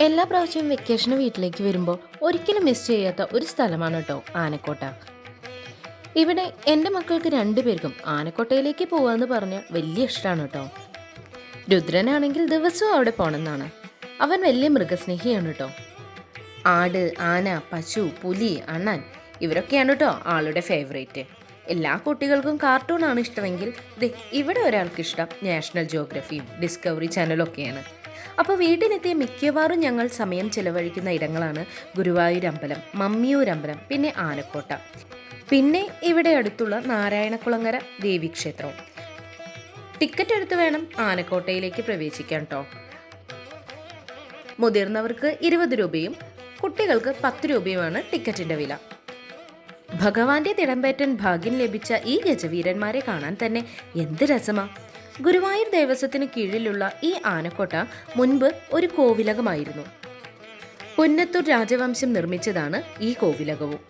എല്ലാ പ്രാവശ്യവും വെക്കേഷന് വീട്ടിലേക്ക് വരുമ്പോൾ ഒരിക്കലും മിസ് ചെയ്യാത്ത ഒരു സ്ഥലമാണ് കേട്ടോ ആനക്കോട്ട. ഇവിടെ എന്റെ മക്കൾക്ക് രണ്ടുപേർക്കും ആനക്കോട്ടയിലേക്ക് പോവാന്ന് പറഞ്ഞാൽ വലിയ ഇഷ്ടമാണ് കേട്ടോ രുദ്രനാണെങ്കിൽ ദിവസവും അവിടെ പോകണമെന്നാണ് അവൻ വലിയ മൃഗസ്നേഹിയാണ് കേട്ടോ ആട് ആന പശു പുലി അണ്ണൻ ഇവരൊക്കെയാണ് കേട്ടോ ആളുടെ ഫേവറേറ്റ് എല്ലാ കുട്ടികൾക്കും കാർട്ടൂണാണ് ഇഷ്ടമെങ്കിൽ ദേ ഇവിടെ ഒരാൾക്ക് ഇഷ്ടം നാഷണൽ ജോഗ്രഫിയും ഡിസ്കവറി ചാനലും ഒക്കെയാണ് അപ്പോൾ വീട്ടിലെത്തിയ മിക്കവാറും ഞങ്ങൾ സമയം ചിലവഴിക്കുന്ന ഇടങ്ങളാണ് ഗുരുവായൂർ അമ്പലം മമ്മിയൂർ അമ്പലം പിന്നെ ആനക്കോട്ട. പിന്നെ ഇവിടെ അടുത്തുള്ള നാരായണക്കുളങ്ങര ദേവീക്ഷേത്രവും ടിക്കറ്റ് എടുത്ത് വേണം ആനക്കോട്ടയിലേക്ക് പ്രവേശിക്കാൻ കേട്ടോ മുതിർന്നവർക്ക് ഇരുപത് രൂപയും കുട്ടികൾക്ക് പത്ത് രൂപയുമാണ് ടിക്കറ്റിന്റെ വില. ഭഗവാന്റെ തിടമ്പേറ്റൻ ഭാഗ്യം ലഭിച്ച ഈ ഗജവീരന്മാരെ കാണാൻ തന്നെ എന്ത് രസമാ. ഗുരുവായൂർ ദേവസ്വത്തിന് കീഴിലുള്ള ഈ ആനക്കോട്ട മുൻപ് ഒരു കോവിലകമായിരുന്നു. പുന്നത്തൂർ രാജവംശം നിർമ്മിച്ചതാണ് ഈ കോവിലകവും.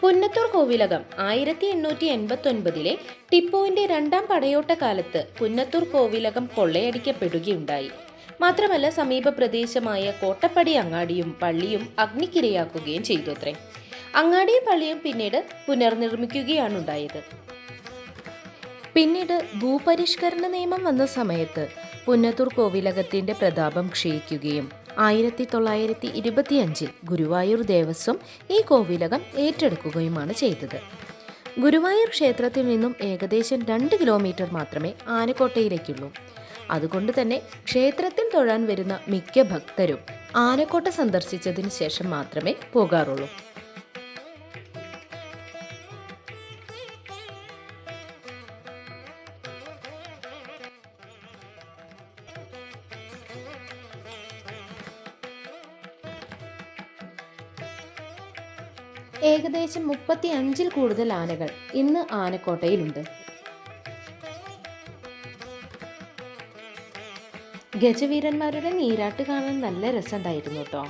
പുന്നത്തൂർ കോവിലകം ആയിരത്തി എണ്ണൂറ്റി എൺപത്തി ഒൻപതിലെ ടിപ്പുവിന്റെ രണ്ടാം പടയോട്ട കാലത്ത് പുന്നത്തൂർ കോവിലകം കൊള്ളയടിക്കപ്പെടുകയുണ്ടായി. മാത്രമല്ല സമീപ പ്രദേശമായ കോട്ടപ്പടി അങ്ങാടിയും പള്ളിയും അഗ്നിക്കിരയാക്കുകയും ചെയ്തു അത്രേ അങ്ങാടിയും പള്ളിയും പിന്നീട് പുനർനിർമ്മിക്കുകയാണ് ഉണ്ടായത് പിന്നീട് ഭൂപരിഷ്കരണ നിയമം വന്ന സമയത്ത് പുന്നത്തൂർ കോവിലകത്തിന്റെ പ്രതാപം ക്ഷയിക്കുകയും ആയിരത്തി തൊള്ളായിരത്തി ഇരുപത്തിയഞ്ചിൽ ഗുരുവായൂർ ദേവസ്വം ഈ കോവിലകം ഏറ്റെടുക്കുകയുമാണ് ചെയ്തത്. ഗുരുവായൂർ ക്ഷേത്രത്തിൽ നിന്നും ഏകദേശം രണ്ട് കിലോമീറ്റർ മാത്രമേ ആനക്കോട്ടയിലേക്കുള്ളൂ. അതുകൊണ്ട് തന്നെ ക്ഷേത്രത്തിൽ തൊഴാൻ വരുന്ന മിക്ക ഭക്തരും ആനക്കോട്ട സന്ദർശിച്ചതിന് ശേഷം മാത്രമേ പോകാറുള്ളൂ. ഏകദേശം മുപ്പത്തി അഞ്ചിൽ കൂടുതൽ ആനകൾ ഇന്ന് ആനക്കോട്ടയിലുണ്ട്. ഗജവീരന്മാരുടെ നീരാട്ട് കാണാൻ നല്ല രസമുണ്ടായിരുന്നു കേട്ടോ.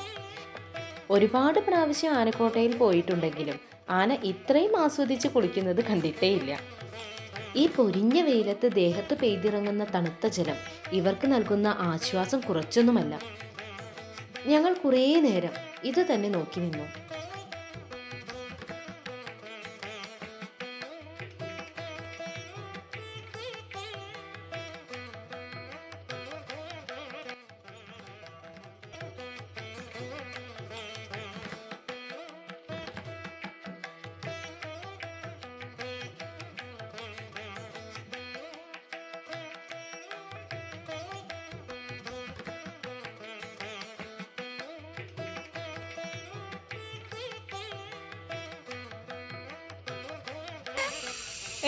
ഒരുപാട് പ്രാവശ്യം ആനക്കോട്ടയിൽ പോയിട്ടുണ്ടെങ്കിലും ആന ഇത്രയും ആസ്വദിച്ച് കുളിക്കുന്നത് കണ്ടിട്ടേയില്ല. ഈ പൊരിഞ്ഞ വെയിലത്ത് ദേഹത്ത് പെയ്തിറങ്ങുന്ന തണുത്ത ജലം ഇവർക്ക് നൽകുന്ന ആശ്വാസം കുറച്ചൊന്നുമല്ല. ഞങ്ങൾ കുറേ നേരം ഇത് തന്നെ നോക്കി നിന്നു.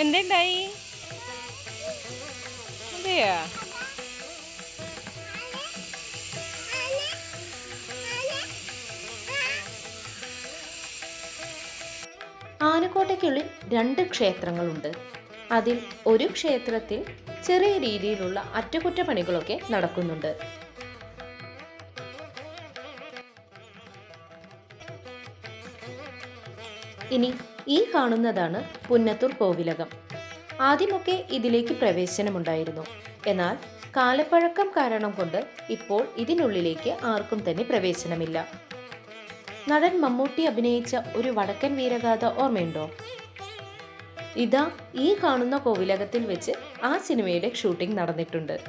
എന്തുണ്ടായി? അതെയാ ആനക്കോട്ടയ്ക്കുള്ളിൽ രണ്ട് ക്ഷേത്രങ്ങളുണ്ട്. അതിൽ ഒരു ക്ഷേത്രത്തിൽ ചെറിയ രീതിയിലുള്ള അറ്റകുറ്റപ്പണികളൊക്കെ നടക്കുന്നുണ്ട്. ഇനി ഈ കാണുന്നതാണ് പുന്നത്തൂർ കോവിലകം ആദ്യമൊക്കെ ഇതിലേക്ക് പ്രവേശനമുണ്ടായിരുന്നു. എന്നാൽ കാലപ്പഴക്കം കാരണം കൊണ്ട് ഇപ്പോൾ ഇതിനുള്ളിലേക്ക് ആർക്കും തന്നെ പ്രവേശനമില്ല. നടൻ മമ്മൂട്ടി അഭിനയിച്ച ഒരു വടക്കൻ വീരഗാഥ ഓർമ്മയുണ്ടോ? ഇതാ ഈ കാണുന്ന കോവിലകത്തിൽ വെച്ച് ആ സിനിമയുടെ ഷൂട്ടിംഗ് നടന്നിട്ടുണ്ട്.